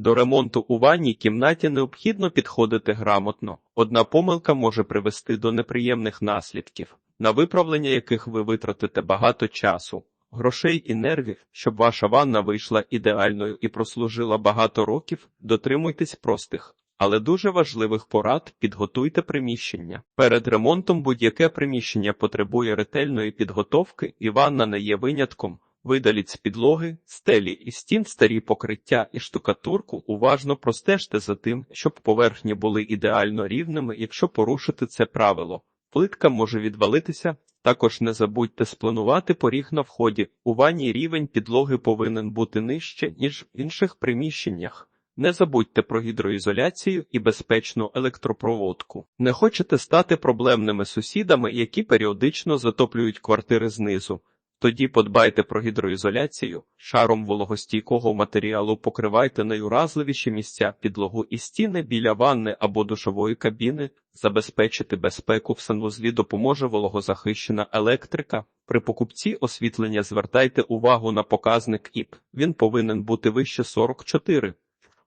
До ремонту у ванній кімнаті необхідно підходити грамотно. Одна помилка може привести до неприємних наслідків, на виправлення яких ви витратите багато часу, грошей і нервів, щоб ваша ванна вийшла ідеальною і прослужила багато років. Дотримуйтесь простих. Але дуже важливих порад підготуйте приміщення. Перед ремонтом будь-яке приміщення потребує ретельної підготовки, і ванна не є винятком. Видаліть з підлоги, стелі і стін старі покриття і штукатурку. Уважно простежте за тим, щоб поверхні були ідеально рівними, якщо порушити це правило. Плитка може відвалитися. Також не забудьте спланувати поріг на вході. У ванні рівень підлоги повинен бути нижче, ніж в інших приміщеннях. Не забудьте про гідроізоляцію і безпечну електропроводку. Не хочете стати проблемними сусідами, які періодично затоплюють квартири знизу. Тоді подбайте про гідроізоляцію, шаром вологостійкого матеріалу покривайте найуразливіші місця підлогу і стіни біля ванни або душової кабіни, забезпечити безпеку в санвузлі допоможе вологозахищена електрика. При покупці освітлення звертайте увагу на показник ІП, він повинен бути вище 44.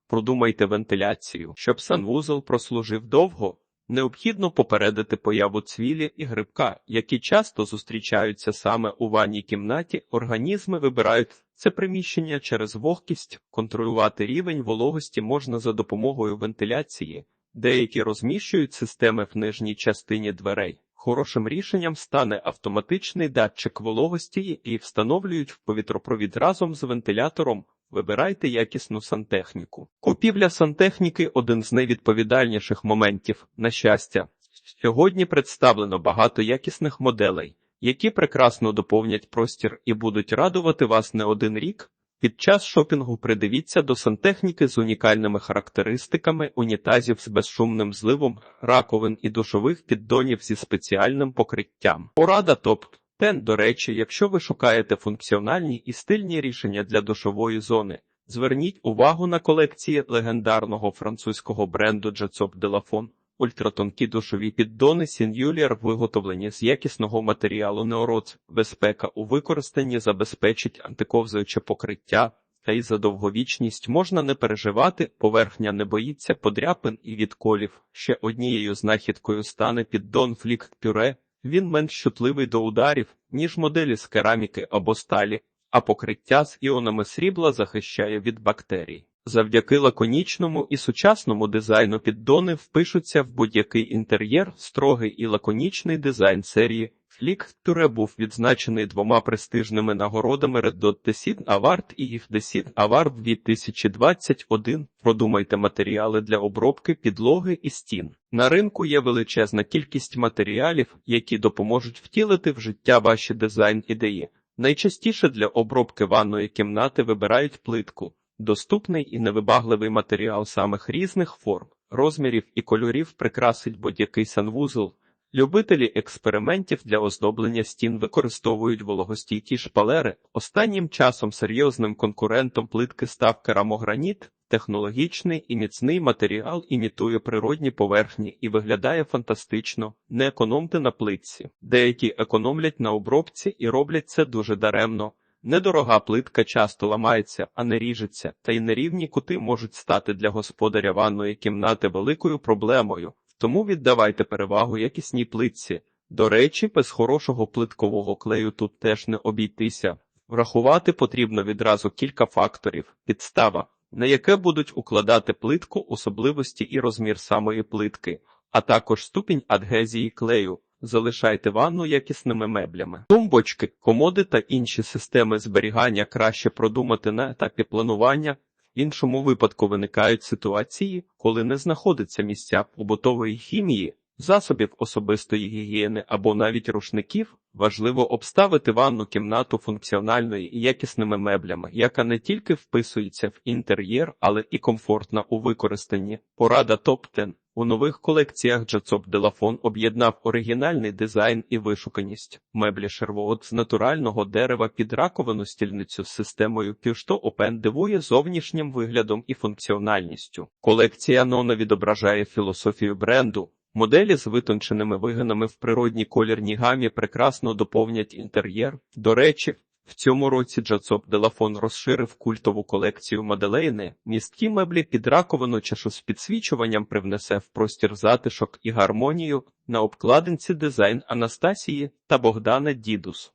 Продумайте вентиляцію, щоб санвузол прослужив довго. Необхідно попередити появу цвілі і грибка, які часто зустрічаються саме у ванній кімнаті. Організми вибирають це приміщення через вогкість, контролювати рівень вологості можна за допомогою вентиляції, деякі розміщують системи в нижній частині дверей. Хорошим рішенням стане автоматичний датчик вологості і встановлюють в повітропровід разом з вентилятором. Вибирайте якісну сантехніку. Купівля сантехніки один з найвідповідальніших моментів, на щастя. Сьогодні представлено багато якісних моделей, які прекрасно доповнять простір і будуть радувати вас не один рік. Під час шопінгу придивіться до сантехніки з унікальними характеристиками унітазів з безшумним зливом, раковин і душових піддонів зі спеціальним покриттям. Порада топ. До речі, якщо ви шукаєте функціональні і стильні рішення для душової зони, зверніть увагу на колекції легендарного французького бренду Jetsop Delafon. Ультратонкі душові піддони Singulier виготовлені з якісного матеріалу Неороц. Безпека у використанні забезпечить антиковзуюче покриття, та й за довговічність можна не переживати, поверхня не боїться подряпин і відколів. Ще однією знахідкою стане піддон Флік Пюре. Він менш чутливий до ударів, ніж моделі з кераміки або сталі, а покриття з іонами срібла захищає від бактерій. Завдяки лаконічному і сучасному дизайну піддони впишуться в будь-який інтер'єр, строгий і лаконічний дизайн серії. Флік Туре був відзначений двома престижними нагородами Red Dot Design Award і If Design Award 2021. Продумайте матеріали для обробки підлоги і стін. На ринку є величезна кількість матеріалів, які допоможуть втілити в життя ваші дизайн ідеї. Найчастіше для обробки ванної кімнати вибирають плитку. Доступний і невибагливий матеріал самих різних форм, розмірів і кольорів прикрасить будь-який санвузол. Любителі експериментів для оздоблення стін використовують вологостійкі шпалери. Останнім часом серйозним конкурентом плитки став керамограніт. Технологічний і міцний матеріал імітує природні поверхні і виглядає фантастично. Не економте на плитці. Деякі економлять на обробці і роблять це дуже даремно. Недорога плитка часто ламається, а не ріжеться, та й нерівні кути можуть стати для господаря ванної кімнати великою проблемою, тому віддавайте перевагу якісній плитці. До речі, без хорошого плиткового клею тут теж не обійтися. Врахувати потрібно відразу кілька факторів: підстава, на яке будуть укладати плитку, особливості і розмір самої плитки, а також ступінь адгезії клею. Залишайте ванну якісними меблями. Тумбочки, комоди та інші системи зберігання краще продумати на етапі планування. Іншому випадку виникають ситуації, коли не знаходиться місця побутової хімії, засобів особистої гігієни або навіть рушників. Важливо обставити ванну кімнату функціональною і якісними меблями, яка не тільки вписується в інтер'єр, але і комфортна у використанні. Порада топ-10. У нових колекціях Jacop Delafon об'єднав оригінальний дизайн і вишуканість. Меблі Sherwood з натурального дерева під раковину стільницю з системою Pure Open дивує зовнішнім виглядом і функціональністю. Колекція Nona відображає філософію бренду. Моделі з витонченими вигинами в природній колірній гамі прекрасно доповнять інтер'єр. До речі, В цьому році Джацоп Делафон розширив культову колекцію Маделейни. Місткі меблі під раковину чашу з підсвічуванням привнесе в простір затишок і гармонію. На обкладинці дизайн Анастасії та Богдана Дідус.